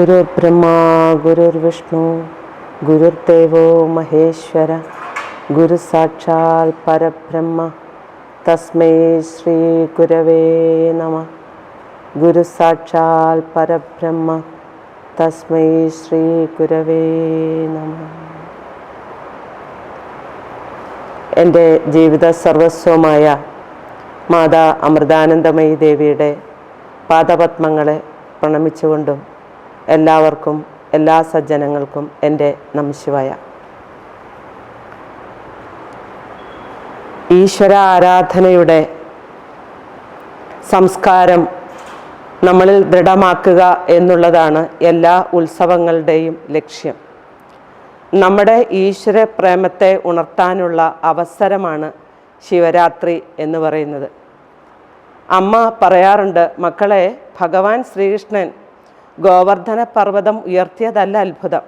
ഗുരുർബ്രഹ്മാ ഗുരുർവിഷ്ണു ഗുരുർദേവോ മഹേശ്വര ഗുരു സാക്ഷാൽ പരബ്രഹ്മ തസ്മൈ ശ്രീ ഗുരവേ നമ. ഗുരു സാക്ഷാൽ പരബ്രഹ്മ തസ്മൈ ശ്രീ ഗുരവേ നമ. എന്റെ ജീവിത സർവസ്വമായ മാതാ അമൃതാനന്ദമയി ദേവിയുടെ പാദപത്മങ്ങളെ പ്രണമിച്ചുകൊണ്ടും എല്ലാവർക്കും എല്ലാ സജ്ജനങ്ങൾക്കും എന്റെ നമശിവായ. ഈശ്വര ആരാധനയുടെ സംസ്കാരം നമ്മളിൽ ദൃഢമാക്കുക എന്നുള്ളതാണ് എല്ലാ ഉത്സവങ്ങളുടെയും ലക്ഷ്യം. നമ്മുടെ ഈശ്വര പ്രേമത്തെ ഉണർത്താനുള്ള അവസരമാണ് ശിവരാത്രി എന്ന് പറയുന്നത്. അമ്മ പറയാറുണ്ട് മക്കളെ ഭഗവാൻ ശ്രീകൃഷ്ണൻ ഗോവർദ്ധന പർവതം ഉയർത്തിയതല്ല അത്ഭുതം.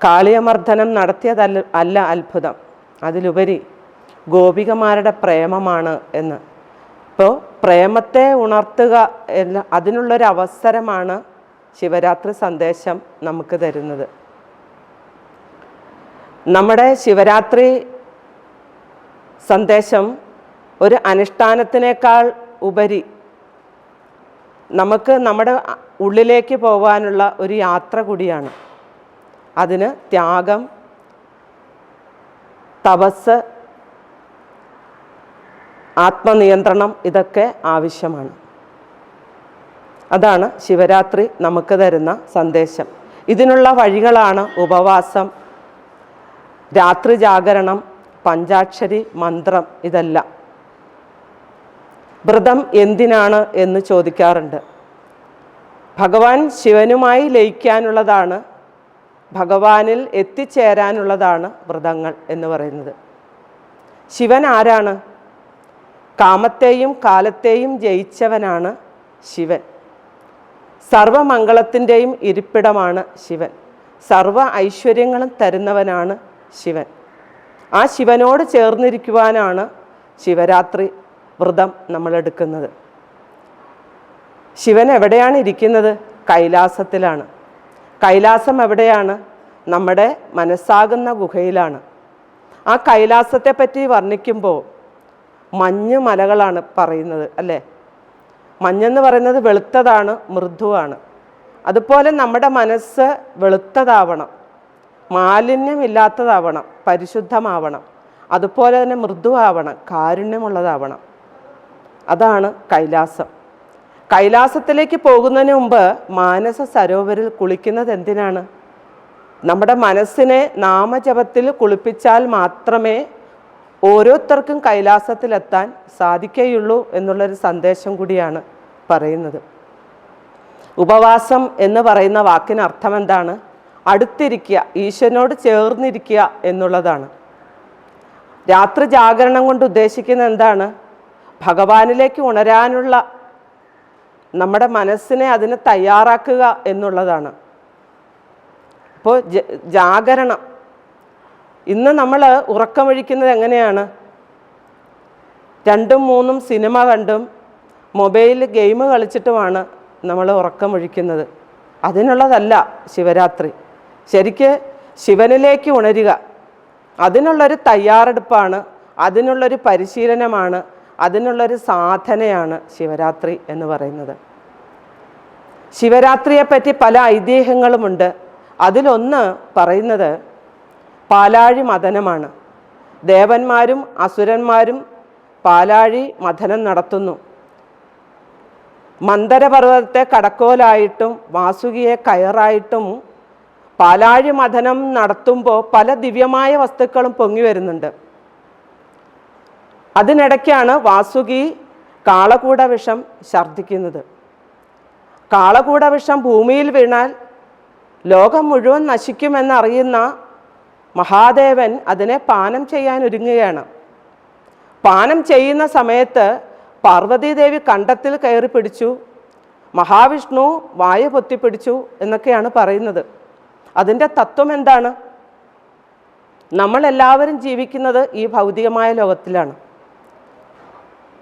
കാളിയമർദ്ദനം നടത്തിയതല്ല അല്ല അത്ഭുതം. അതിലുപരി ഗോപികമാരുടെ പ്രേമമാണ് എന്ന്. ഇപ്പോൾ പ്രേമത്തെ ഉണർത്തുക എന്ന അതിനുള്ളൊരു അവസരമാണ് ശിവരാത്രി സന്ദേശം നമുക്ക് തരുന്നത്. നമ്മുടെ ശിവരാത്രി സന്ദേശം ഒരു അനുഷ്ഠാനത്തിനേക്കാൾ ഉപരി നമുക്ക് നമ്മുടെ ഉള്ളിലേക്ക് പോകാനുള്ള ഒരു യാത്ര കൂടിയാണ്. അതിന് ത്യാഗം തപസ് ആത്മനിയന്ത്രണം ഇതൊക്കെ ആവശ്യമാണ്. അതാണ് ശിവരാത്രി നമുക്ക് തരുന്ന സന്ദേശം. ഇതിനുള്ള വഴികളാണ് ഉപവാസം രാത്രി ജാഗരണം പഞ്ചാക്ഷരി മന്ത്രം ഇതെല്ലാം. വ്രതം എന്തിനാണ് എന്ന് ചോദിക്കാറുണ്ട്. ഭഗവാൻ ശിവനുമായി ലയിക്കാനുള്ളതാണ് ഭഗവാനിൽ എത്തിച്ചേരാനുള്ളതാണ് വ്രതങ്ങൾ എന്ന് പറയുന്നത്. ശിവൻ ആരാണ്? കാമത്തെയും കാലത്തെയും ജയിച്ചവനാണ് ശിവൻ. സർവമംഗളത്തിന്റെയും ഇരിപ്പിടമാണ് ശിവൻ. സർവ ഐശ്വര്യങ്ങളും തരുന്നവനാണ് ശിവൻ. ആ ശിവനോട് ചേർന്നിരിക്കുവാനാണ് ശിവരാത്രി വ്രതം നമ്മൾ എടുക്കുന്നത് ശിവൻ എവിടെയാണ് ഇരിക്കുന്നത്? കൈലാസത്തിലാണ്. കൈലാസം എവിടെയാണ്? നമ്മുടെ മനസ്സാകുന്ന ഗുഹയിലാണ്. ആ കൈലാസത്തെ പറ്റി വർണിക്കുമ്പോൾ മഞ്ഞ് മലകളാണ് പറയുന്നത് അല്ലേ? മഞ്ഞെന്ന് പറയുന്നത് വെളുത്തതാണ് മൃദുവാണ്. അതുപോലെ നമ്മുടെ മനസ്സ് വെളുത്തതാവണം. മാലിന്യമില്ലാത്തതാവണം പരിശുദ്ധമാവണം. അതുപോലെ തന്നെ മൃദുവാവണം കാരുണ്യമുള്ളതാവണം. അതാണ് കൈലാസം. കൈലാസത്തിലേക്ക് പോകുന്നതിന് മുമ്പ് മാനസ സരോവരിൽ കുളിക്കുന്നത് എന്തിനാണ്? നമ്മുടെ മനസ്സിനെ നാമജപത്തിൽ കുളിപ്പിച്ചാൽ മാത്രമേ ഓരോരുത്തർക്കും കൈലാസത്തിലെത്താൻ സാധിക്കുകയുള്ളൂ എന്നുള്ളൊരു സന്ദേശം കൂടിയാണ് പറയുന്നത്. ഉപവാസം എന്ന് പറയുന്ന വാക്കിന് അർത്ഥം എന്താണ് അടുത്തിരിക്കുക ഈശ്വരനോട് ചേർന്നിരിക്കുക എന്നുള്ളതാണ്. രാത്രി ജാഗരണം കൊണ്ട് ഉദ്ദേശിക്കുന്നത് എന്താണ്? ഭഗവാനിലേക്ക് ഉണരാനുള്ള നമ്മുടെ മനസ്സിനെ അതിന് തയ്യാറാക്കുക എന്നുള്ളതാണ്. ഇപ്പോൾ ജാഗരണം. ഇന്ന് നമ്മൾ ഉറക്കമൊഴിക്കുന്നത് എങ്ങനെയാണ്? രണ്ടും മൂന്നും സിനിമ കണ്ടും മൊബൈൽ ഗെയിം കളിച്ചിട്ടുമാണ് നമ്മൾ ഉറക്കമൊഴിക്കുന്നത്. അതിനുള്ളതല്ല ശിവരാത്രി. ശരിക്ക് ശിവനിലേക്ക് ഉണരുക. അതിനുള്ളൊരു തയ്യാറെടുപ്പാണ് അതിനുള്ളൊരു പരിശീലനമാണ് അതിനുള്ളൊരു സാധനയാണ് ശിവരാത്രി എന്ന് പറയുന്നത്. ശിവരാത്രിയെപ്പറ്റി പല ഐതിഹ്യങ്ങളുമുണ്ട്. അതിലൊന്ന് പറയുന്നത് പാലാഴി മഥനമാണ് ദേവന്മാരും അസുരന്മാരും പാലാഴി മഥനം നടത്തുന്നു. മന്ദരപർവതത്തെ കടക്കോലായിട്ടും വാസുകിയെ കയറായിട്ടും പാലാഴി മഥനം നടത്തുമ്പോൾ പല ദിവ്യമായ വസ്തുക്കളും പൊങ്ങി വരുന്നുണ്ട്. അതിനിടയ്ക്കാണ് വാസുകി കാളകൂട വിഷം ഛർദ്ദിക്കുന്നത്. കാളകൂട വിഷം ഭൂമിയിൽ വീണാൽ ലോകം മുഴുവൻ നശിക്കുമെന്നറിയുന്ന മഹാദേവൻ അതിനെ പാനം ചെയ്യാൻ ഒരുങ്ങുകയാണ്. പാനം ചെയ്യുന്ന സമയത്ത് പാർവതീദേവി കണ്ടത്തിൽ കയറി പിടിച്ചു. മഹാവിഷ്ണു വായ പൊത്തിപ്പിടിച്ചു എന്നൊക്കെയാണ് പറയുന്നത്. അതിന്റെ തത്വം എന്താണ്? നമ്മളെല്ലാവരും ജീവിക്കുന്നത് ഈ ഭൗതികമായ ലോകത്തിലാണ്.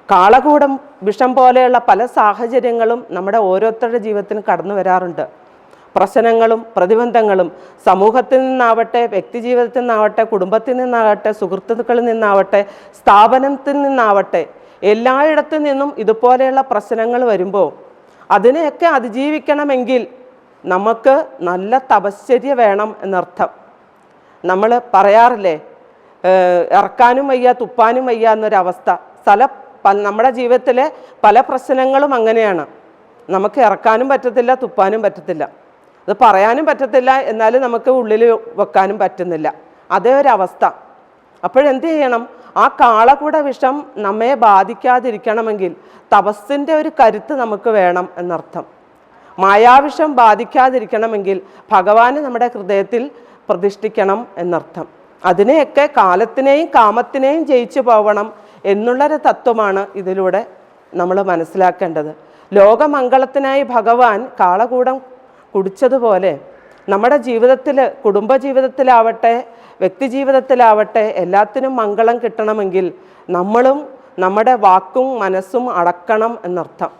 കാളകൂടം വിഷം പോലെയുള്ള പല സാഹചര്യങ്ങളും നമ്മുടെ ഓരോരുത്തരുടെ ജീവിതത്തിന് കടന്നു വരാറുണ്ട്. പ്രശ്നങ്ങളും പ്രതിബന്ധങ്ങളും സമൂഹത്തിൽ നിന്നാവട്ടെ വ്യക്തി ജീവിതത്തിൽ നിന്നാവട്ടെ കുടുംബത്തിൽ നിന്നാവട്ടെ സുഹൃത്തുക്കളിൽ നിന്നാവട്ടെ സ്ഥാപനത്തിൽ നിന്നാവട്ടെ എല്ലായിടത്തു നിന്നും ഇതുപോലെയുള്ള പ്രശ്നങ്ങൾ വരുമ്പോൾ അതിനെയൊക്കെ അതിജീവിക്കണമെങ്കിൽ നമുക്ക് നല്ല തപശ്ചര്യ വേണം എന്നർത്ഥം. നമ്മൾ പറയാറില്ലേ ഇറക്കാനും വയ്യ തുപ്പാനും വയ്യ എന്നൊരവസ്ഥ. സ്ഥല നമ്മുടെ ജീവിതത്തിലെ പല പ്രശ്നങ്ങളും അങ്ങനെയാണ്. നമുക്ക് ഇറക്കാനും പറ്റത്തില്ല തുപ്പാനും പറ്റത്തില്ല. അത് പറയാനും പറ്റത്തില്ല എന്നാലും നമുക്ക് ഉള്ളിൽ വെക്കാനും പറ്റുന്നില്ല. അതേ ഒരവസ്ഥ അപ്പോഴെന്ത് ചെയ്യണം? ആ കാളകൂട വിഷം നമ്മെ ബാധിക്കാതിരിക്കണമെങ്കിൽ തപസ്സിന്റെ ഒരു കരുത്ത് നമുക്ക് വേണം എന്നർത്ഥം. മായാവിഷം ബാധിക്കാതിരിക്കണമെങ്കിൽ ഭഗവാന് നമ്മുടെ ഹൃദയത്തിൽ പ്രതിഷ്ഠിക്കണം എന്നർത്ഥം. അതിനെയൊക്കെ കാലത്തിനെയും കാമത്തിനെയും ജയിച്ചു പോകണം എന്നുള്ളൊരു തത്വമാണ് ഇതിലൂടെ നമ്മൾ മനസ്സിലാക്കേണ്ടത്. ലോകമംഗളത്തിനായി ഭഗവാൻ കാളകൂടം കുടിച്ചതുപോലെ നമ്മുടെ ജീവിതത്തിൽ കുടുംബജീവിതത്തിലാവട്ടെ വ്യക്തി ജീവിതത്തിലാവട്ടെ എല്ലാത്തിനും മംഗളം കിട്ടണമെങ്കിൽ നമ്മളും നമ്മുടെ വാക്കും മനസ്സും അടക്കണം എന്നർത്ഥം.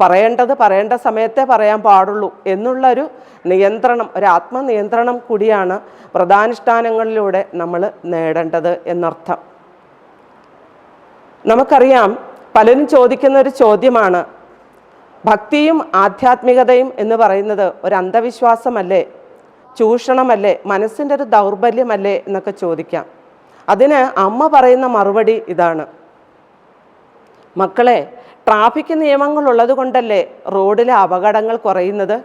പറയേണ്ടത് പറയേണ്ട സമയത്തെ പറയാൻ പാടുള്ളൂ എന്നുള്ളൊരു നിയന്ത്രണം ഒരു ആത്മനിയന്ത്രണം കൂടിയാണ് വ്രതാനുഷ്ഠാനങ്ങളിലൂടെ നമ്മൾ നേടേണ്ടത് എന്നർത്ഥം. നമുക്കറിയാം പലരും ചോദിക്കുന്ന ഒരു ചോദ്യമാണ് ഭക്തിയും ആധ്യാത്മികതയും എന്ന് പറയുന്നത് ഒരു അന്ധവിശ്വാസമല്ലേ? ചൂഷണമല്ലേ? മനസ്സിന്റെ ഒരു ദൗർബല്യമല്ലേ? എന്നൊക്കെ ചോദിക്കാം. അതിന് അമ്മ പറയുന്ന മറുപടി ഇതാണ്. മക്കളെ ട്രാഫിക് നിയമങ്ങൾ ഉള്ളത് കൊണ്ടല്ലേ റോഡിലെ അപകടങ്ങൾ കുറയുന്നത്?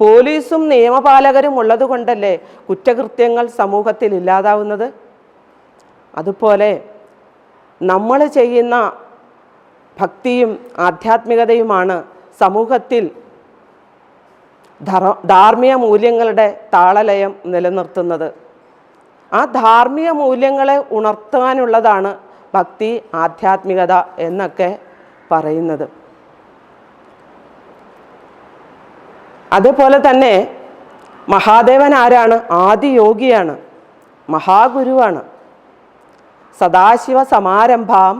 പോലീസും നിയമപാലകരും ഉള്ളത് കൊണ്ടല്ലേ കുറ്റകൃത്യങ്ങൾ സമൂഹത്തിൽ ഇല്ലാതാവുന്നത്? അതുപോലെ നമ്മൾ ചെയ്യുന്ന ഭക്തിയും ആധ്യാത്മികതയുമാണ് സമൂഹത്തിൽ ധർ ധാർമ്മിക മൂല്യങ്ങളുടെ താളലയം നിലനിർത്തുന്നത്. ആ ധാർമ്മിക മൂല്യങ്ങളെ ഉണർത്താനുള്ളതാണ് ഭക്തി ആധ്യാത്മികത എന്നൊക്കെ പറയുന്നത്. അതുപോലെ തന്നെ മഹാദേവൻ ആരാണ്? ആദിയോഗിയാണ്. മഹാഗുരുവാണ്. സദാശിവ സമാരംഭാം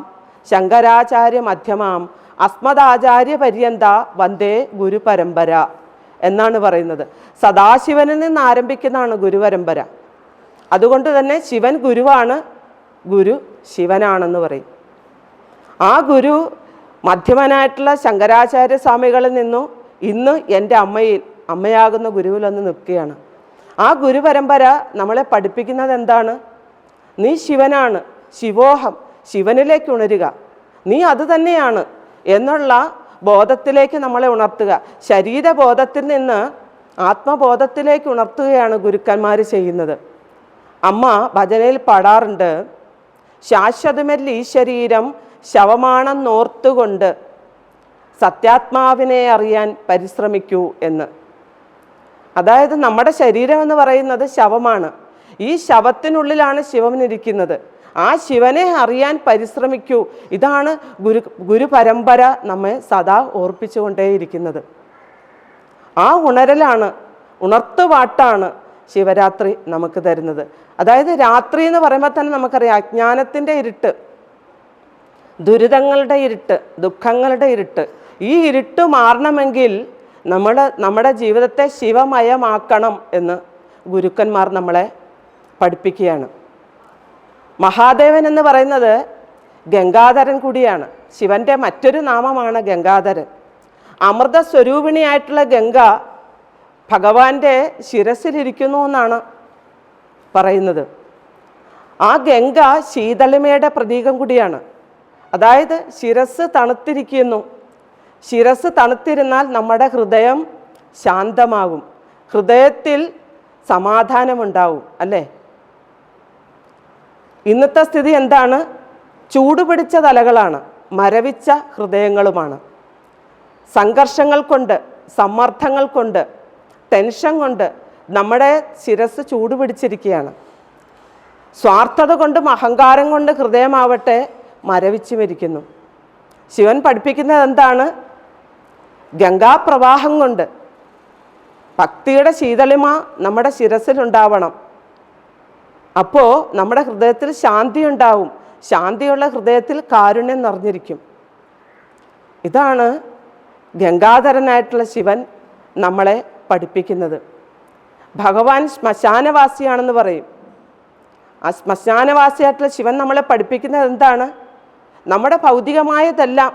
ശങ്കരാചാര്യ മധ്യമാം അസ്മദാചാര്യ പര്യന്ത വന്ദേ ഗുരുപരമ്പര എന്നാണ് പറയുന്നത്. സദാശിവനിൽ നിന്ന് ആരംഭിക്കുന്നതാണ് ഗുരുപരമ്പര. അതുകൊണ്ട് തന്നെ ശിവൻ ഗുരുവാണ് ഗുരു ശിവനാണെന്ന് പറയും. ആ ഗുരു മധ്യമനായിട്ടുള്ള ശങ്കരാചാര്യ സ്വാമികളിൽ നിന്നും ഇന്ന് എന്റെ അമ്മയിൽ അമ്മയാകുന്ന ഗുരുവിലൊന്ന് നിൽക്കുകയാണ്. ആ ഗുരുപരമ്പര നമ്മളെ പഠിപ്പിക്കുന്നത് എന്താണ്? നീ ശിവനാണ്. ശിവോഹം ശിവനിലേക്ക് ഉണരുക. നീ അത് തന്നെയാണ് എന്നുള്ള ബോധത്തിലേക്ക് നമ്മളെ ഉണർത്തുക. ശരീരബോധത്തിൽ നിന്ന് ആത്മബോധത്തിലേക്ക് ഉണർത്തുകയാണ് ഗുരുക്കന്മാർ ചെയ്യുന്നത്. അമ്മ ഭജനയിൽ പാടാറുണ്ട് ശാശ്വതമല്ല ഈ ശരീരം ശവമാണെന്നോർത്തുകൊണ്ട് സത്യാത്മാവിനെ അറിയാൻ പരിശ്രമിക്കൂ എന്ന്. അതായത് നമ്മുടെ ശരീരം എന്ന് പറയുന്നത് ശവമാണ്. ഈ ശവത്തിനുള്ളിലാണ് ശിവനിരിക്കുന്നത്. ആ ശിവനെ അറിയാൻ പരിശ്രമിക്കൂ. ഇതാണ് ഗുരു ഗുരുപരമ്പര നമ്മെ സദാ ഓർപ്പിച്ചുകൊണ്ടേയിരിക്കുന്നത്. ആ ഉണരലാണ് ഉണർത്തുപാട്ടാണ് ശിവരാത്രി നമുക്ക് തരുന്നത്. അതായത് രാത്രി എന്ന് പറയുമ്പോൾ തന്നെ നമുക്കറിയാം അജ്ഞാനത്തിന്റെ ഇരുട്ട് ദുരിതങ്ങളുടെ ഇരുട്ട് ദുഃഖങ്ങളുടെ ഇരുട്ട്. ഈ ഇരുട്ട് മാറണമെങ്കിൽ നമ്മൾ നമ്മുടെ ജീവിതത്തെ ശിവമയമാക്കണം എന്ന് ഗുരുക്കന്മാർ നമ്മളെ പഠിപ്പിക്കുകയാണ്. മഹാദേവൻ എന്ന് പറയുന്നത് ഗംഗാധരൻ കൂടിയാണ്. ശിവന്റെ മറ്റൊരു നാമമാണ് ഗംഗാധരൻ. അമൃത സ്വരൂപിണിയായിട്ടുള്ള ഗംഗ ഭഗവാന്റെ ശിരസിലിരിക്കുന്നു എന്നാണ് പറയുന്നത്. ആ ഗംഗ ശീതളിമയുടെ പ്രതീകം കൂടിയാണ്. അതായത് ശിരസ് തണുത്തിരിക്കുന്നു. ശിരസ് തണുത്തിരുന്നാൽ നമ്മുടെ ഹൃദയം ശാന്തമാകും ഹൃദയത്തിൽ സമാധാനമുണ്ടാവും അല്ലേ? ഇന്നത്തെ സ്ഥിതി എന്താണ്? ചൂടുപിടിച്ച തലകളാണ് മരവിച്ച ഹൃദയങ്ങളുമാണ്. സംഘർഷങ്ങൾ കൊണ്ട് സമ്മർദ്ദങ്ങൾ കൊണ്ട് ടെൻഷൻ കൊണ്ട് നമ്മുടെ ശിരസ് ചൂടുപിടിച്ചിരിക്കുകയാണ് സ്വാർത്ഥത കൊണ്ടും അഹങ്കാരം കൊണ്ട് ഹൃദയമാവട്ടെ മരവിച്ചു മരിക്കുന്നു ശിവൻ പഠിപ്പിക്കുന്നത് എന്താണ്? ഗംഗാപ്രവാഹം കൊണ്ട്. ഭക്തിയുടെ ശീതളിമ നമ്മുടെ ശിരസിലുണ്ടാവണം അപ്പോൾ നമ്മുടെ ഹൃദയത്തിൽ ശാന്തി ഉണ്ടാവും ശാന്തിയുള്ള ഹൃദയത്തിൽ കാരുണ്യം നിറഞ്ഞിരിക്കും. ഇതാണ് ഗംഗാധരനായിട്ടുള്ള ശിവൻ നമ്മളെ പഠിപ്പിക്കുന്നത്. ഭഗവാൻ ശ്മശാനവാസിയാണെന്ന് പറയും. ആ ശ്മശാനവാസിയായിട്ടുള്ള ശിവൻ നമ്മളെ പഠിപ്പിക്കുന്നത് എന്താണ്? നമ്മുടെ ഭൗതികമായതെല്ലാം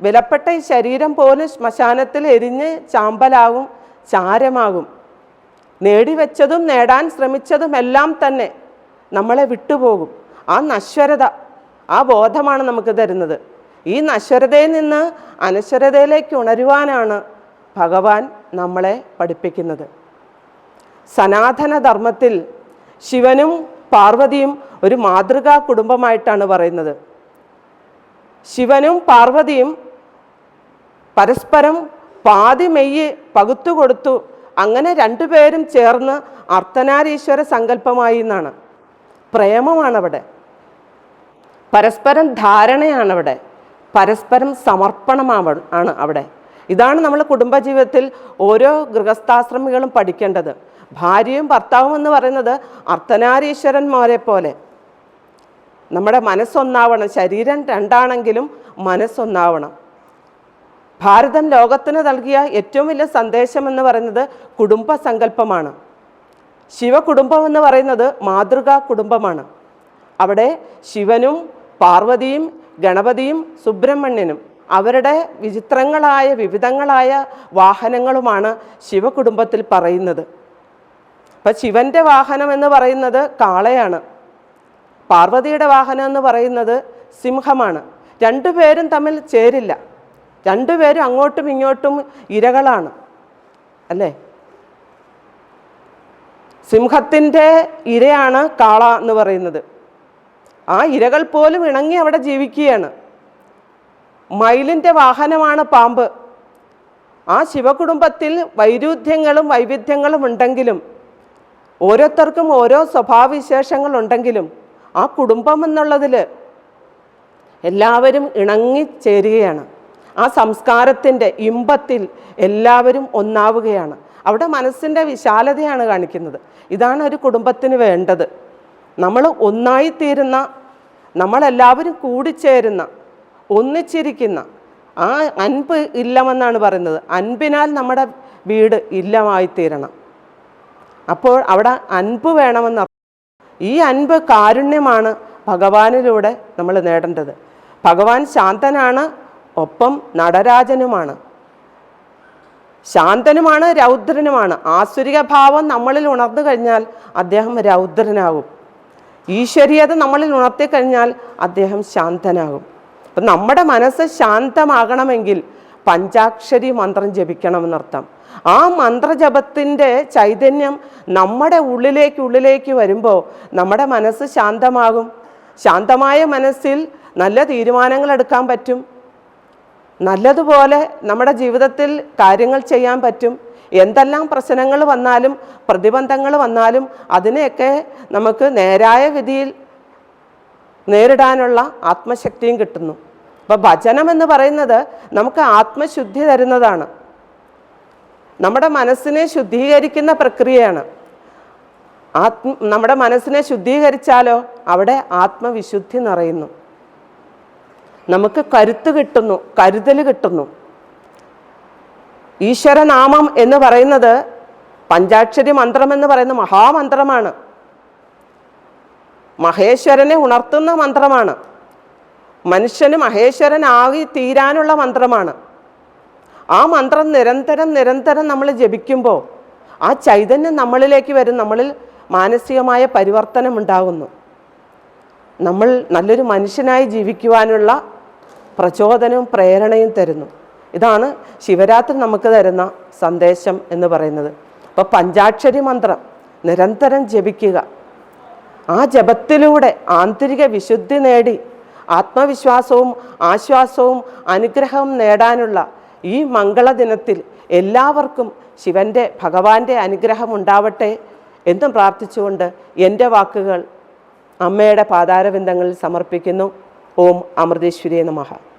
വിലപ്പെട്ട ഈ ശരീരം പോലും ശ്മശാനത്തിൽ എരിഞ്ഞ് ചാമ്പലാകും ചാരമാകും. നേടിവെച്ചതും നേടാൻ ശ്രമിച്ചതും എല്ലാം തന്നെ നമ്മളെ വിട്ടുപോകും. ആ നശ്വരത ആ ബോധമാണ് നമുക്ക് തരുന്നത്. ഈ നശ്വരതയിൽ നിന്ന് അനശ്വരതയിലേക്ക് ഉണരുവാനാണ് ഭഗവാൻ നമ്മളെ പഠിപ്പിക്കുന്നത്. സനാതനധർമ്മത്തിൽ ശിവനും പാർവതിയും ഒരു മാതൃകാ കുടുംബമായിട്ടാണ് പറയുന്നത്. ശിവനും പാർവതിയും പരസ്പരം പാതി മെയ്യ് പകുത്തു കൊടുത്തു. അങ്ങനെ രണ്ടുപേരും ചേർന്ന് അർത്ഥനാരീശ്വര സങ്കല്പമായി എന്നാണ്. പ്രേമമാണ് അവിടെ പരസ്പരം ധാരണയാണ് അവിടെ പരസ്പരം സമർപ്പണമാണ് ആണ് അവിടെ. ഇതാണ് നമ്മൾ കുടുംബജീവിതത്തിൽ ഓരോ ഗൃഹസ്ഥാശ്രമികളും പഠിക്കേണ്ടത്. ഭാര്യയും ഭർത്താവും എന്ന് പറയുന്നത് അർത്ഥനാരീശ്വരന്മാരെ പോലെ. നമ്മുടെ മനസ്സൊന്നാവണം. ശരീരം രണ്ടാണെങ്കിലും മനസ്സൊന്നാവണം. ഭാരതം ലോകത്തിന് നൽകിയ ഏറ്റവും വലിയ സന്ദേശം എന്ന് പറയുന്നത് കുടുംബ സങ്കല്പമാണ് ശിവകുടുംബം എന്ന് പറയുന്നത് മാതൃകാ കുടുംബമാണ്. അവിടെ ശിവനും പാർവതിയും ഗണപതിയും സുബ്രഹ്മണ്യനും അവരുടെ വിചിത്രങ്ങളായ വിവിധങ്ങളായ വാഹനങ്ങളുമാണ് ശിവകുടുംബത്തിൽ പറയുന്നത്. അപ്പം ശിവന്റെ വാഹനം എന്ന് പറയുന്നത് കാളയാണ്. പാർവതിയുടെ വാഹനം എന്ന് പറയുന്നത് സിംഹമാണ്. രണ്ടുപേരും തമ്മിൽ ചേരില്ല. രണ്ടുപേരും അങ്ങോട്ടും ഇങ്ങോട്ടും ഇരകളാണ്. അല്ലേ? സിംഹത്തിന്റെ ഇരയാണ് കാള എന്ന് പറയുന്നത്. ആ ഇരകൾ പോലും ഇണങ്ങി അവിടെ ജീവിക്കുകയാണ്. മയിലിന്റെ വാഹനമാണ് പാമ്പ്. ആ ശിവകുടുംബത്തിൽ വൈരുദ്ധ്യങ്ങളും വൈവിധ്യങ്ങളും ഉണ്ടെങ്കിലും ഓരോരുത്തർക്കും ഓരോ സ്വഭാവവിശേഷങ്ങളുണ്ടെങ്കിലും ആ കുടുംബം എന്നുള്ളതിൽ എല്ലാവരും ഇണങ്ങിച്ചേരുകയാണ് ആ സംസ്കാരത്തിന്റെ ഇമ്പത്തിൽ എല്ലാവരും ഒന്നാവുകയാണ്. അവിടെ മനസ്സിന്റെ വിശാലതയാണ് കാണിക്കുന്നത്. ഇതാണ് ഒരു കുടുംബത്തിന് വേണ്ടത്. നമ്മൾ ഒന്നായി ഒന്നായിത്തീരുന്ന നമ്മളെല്ലാവരും കൂടിച്ചേരുന്ന ഒന്നിച്ചിരിക്കുന്ന ആ അൻപ് ഇല്ലമെന്നാണ് പറയുന്നത്. അൻപിനാൽ നമ്മുടെ വീട് ഇല്ലമായിത്തീരണം. അപ്പോൾ അവിടെ അൻപ് വേണമെന്ന് ഈ അൻപ് കാരുണ്യമാണ് ഭഗവാനിലൂടെ നമ്മൾ നേടേണ്ടത്. ഭഗവാൻ ശാന്തനാണ് ഒപ്പം നടരാജനുമാണ്. ശാന്തനുമാണ് രൗദ്രനുമാണ്. ആസുരിക ഭാവം നമ്മളിൽ ഉണർന്നു കഴിഞ്ഞാൽ അദ്ദേഹം രൗദ്രനാകും. ഈശ്വരീയത നമ്മളിൽ ഉണർത്തി കഴിഞ്ഞാൽ അദ്ദേഹം ശാന്തനാകും. അപ്പം നമ്മുടെ മനസ്സ് ശാന്തമാകണമെങ്കിൽ പഞ്ചാക്ഷരി മന്ത്രം ജപിക്കണമെന്നർത്ഥം. ആ മന്ത്രജപത്തിന്റെ ചൈതന്യം നമ്മുടെ ഉള്ളിലേക്ക് ഉള്ളിലേക്ക് വരുമ്പോൾ നമ്മുടെ മനസ്സ് ശാന്തമാകും. ശാന്തമായ മനസ്സിൽ നല്ല തീരുമാനങ്ങൾ എടുക്കാൻ പറ്റും. നല്ലതുപോലെ നമ്മുടെ ജീവിതത്തിൽ കാര്യങ്ങൾ ചെയ്യാൻ പറ്റും. എന്തെല്ലാം പ്രശ്നങ്ങൾ വന്നാലും പ്രതിബന്ധങ്ങൾ വന്നാലും അതിനെയൊക്കെ നമുക്ക് നേരായ വിധിയിൽ നേരിടാനുള്ള ആത്മശക്തിയും കിട്ടുന്നു. അപ്പോൾ ഭജനം എന്ന് പറയുന്നത് നമുക്ക് ആത്മശുദ്ധി തരുന്നതാണ്. നമ്മുടെ മനസ്സിനെ ശുദ്ധീകരിക്കുന്ന പ്രക്രിയയാണ്. ആത്മ നമ്മുടെ മനസ്സിനെ ശുദ്ധീകരിച്ചാലോ അവിടെ ആത്മവിശുദ്ധി നിറയുന്നു. നമുക്ക് കരുത്ത് കിട്ടുന്നു കരുതൽ കിട്ടുന്നു. ഈശ്വരനാമം എന്ന് പറയുന്നത് പഞ്ചാക്ഷരി മന്ത്രം എന്ന് പറയുന്ന മഹാമന്ത്രമാണ്. മഹേശ്വരനെ ഉണർത്തുന്ന മന്ത്രമാണ്. മനുഷ്യന് മഹേശ്വരനാകി തീരാനുള്ള മന്ത്രമാണ്. ആ മന്ത്രം നിരന്തരം നിരന്തരം നമ്മൾ ജപിക്കുമ്പോൾ ആ ചൈതന്യം നമ്മളിലേക്ക് വരും. നമ്മളിൽ മാനസികമായ പരിവർത്തനം ഉണ്ടാകുന്നു. നമ്മൾ നല്ലൊരു മനുഷ്യനായി ജീവിക്കുവാനുള്ള പ്രചോദനവും പ്രേരണയും തരുന്നു. ഇതാണ് ശിവരാത്രി നമുക്ക് തരുന്ന സന്ദേശം എന്ന് പറയുന്നത്. അപ്പോൾ പഞ്ചാക്ഷരി മന്ത്രം നിരന്തരം ജപിക്കുക. ആ ജപത്തിലൂടെ ആന്തരിക വിശുദ്ധി നേടി ആത്മവിശ്വാസവും ആശ്വാസവും അനുഗ്രഹവും നേടാനുള്ള ഈ മംഗളദിനത്തിൽ എല്ലാവർക്കും ശിവന്റെ ഭഗവാന്റെ അനുഗ്രഹം ഉണ്ടാവട്ടെ എന്നും പ്രാർത്ഥിച്ചുകൊണ്ട് എന്റെ വാക്കുകൾ അമ്മയുടെ പാതാരവിന്ദങ്ങളിൽ സമർപ്പിക്കുന്നു. ഓം അമൃതേശ്വരിയെ നമഃ.